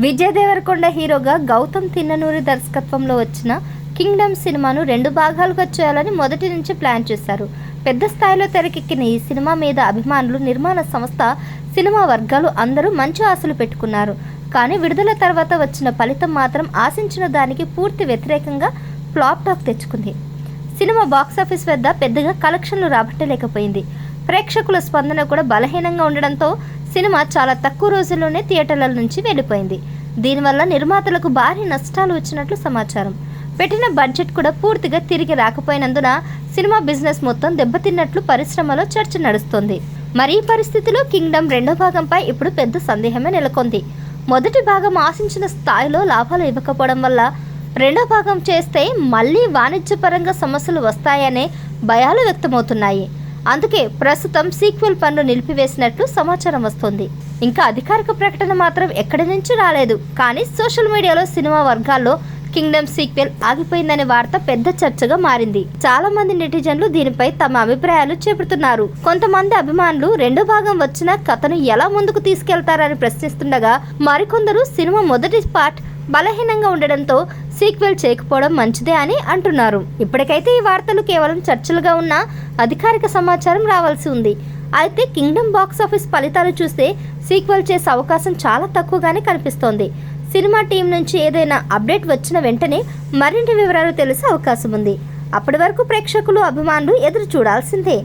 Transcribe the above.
విజయ్ దేవరకొండ హీరోగా గౌతమ్ తిన్ననూరి దర్శకత్వంలో వచ్చిన కింగ్డమ్ సినిమాను రెండు భాగాలుగా చేయాలని మొదటి నుంచి ప్లాన్ చేశారు. పెద్ద స్థాయిలో తెరకెక్కిన ఈ సినిమా మీద అభిమానులు నిర్మాణ సంస్థ సినిమా వర్గాలు అందరూ మంచి ఆశలు పెట్టుకున్నారు. కానీ విడుదల తర్వాత వచ్చిన ఫలితం మాత్రం ఆశించిన దానికి పూర్తి వ్యతిరేకంగా ఫ్లాప్ టాక్ తెచ్చుకుంది. సినిమా బాక్సాఫీస్ వద్ద పెద్దగా కలెక్షన్లు రాబట్టలేకపోయింది. ప్రేక్షకుల స్పందన కూడా బలహీనంగా ఉండడంతో సినిమా చాలా తక్కువ రోజుల్లోనే థియేటర్ల నుంచి వెళ్ళిపోయింది. దీనివల్ల నిర్మాతలకు భారీ నష్టాలు వచ్చినట్లు సమాచారం. పెట్టిన బడ్జెట్ కూడా పూర్తిగా తిరిగి రాకపోయినందున సినిమా బిజినెస్ మొత్తం దెబ్బతిన్నట్లు పరిశ్రమలో చర్చ నడుస్తోంది. మరి ఈ పరిస్థితిలో కింగ్డమ్ రెండో భాగంపై ఇప్పుడు పెద్ద సందేహమే నెలకొంది. మొదటి భాగం ఆశించిన స్థాయిలో లాభాలు ఇవ్వకపోవడం వల్ల రెండో భాగం చేస్తే మళ్ళీ వాణిజ్యపరంగా సమస్యలు వస్తాయనే భయాలు వ్యక్తమవుతున్నాయి. అందుకే ప్రస్తుతం సీక్వెల్ పనులు నిలిపివేసినట్లు సమాచారం వస్తోంది. ఇంకా అధికారిక ప్రకటన మాత్రం ఎక్కడి నుంచి రాలేదు. కానీ సోషల్ మీడియాలో సినిమా వర్గాల్లో కింగ్డమ్ సీక్వెల్ ఆగిపోయిందనే వార్త పెద్ద చర్చగా మారింది. చాలా మంది నెటిజన్లు దీనిపై తమ అభిప్రాయాలు చెబుతున్నారు కొంతమంది అభిమానులు రెండో భాగం వచ్చిన కథను ఎలా ముందుకు తీసుకెళ్తారని ప్రశ్నిస్తుండగా మరికొందరు సినిమా మొదటి పార్ట్ బలహీనంగా ఉండడంతో సీక్వెల్ చేయకపోవడం మంచిదే అని అంటున్నారు. ఇప్పటికైతే ఈ వార్తలు కేవలం చర్చలుగా ఉన్న అధికారిక సమాచారం రావాల్సి ఉంది. అయితే కింగ్డమ్ బాక్స్ ఆఫీస్ ఫలితాలు చూస్తే సీక్వెల్ చేసే అవకాశం చాలా తక్కువగానే కనిపిస్తోంది. సినిమా టీం నుంచి ఏదైనా అప్డేట్ వచ్చిన వెంటనే మరిన్ని వివరాలు తెలిసే అవకాశం ఉంది. అప్పటి వరకు ప్రేక్షకులు అభిమానులు ఎదురు చూడాల్సిందే.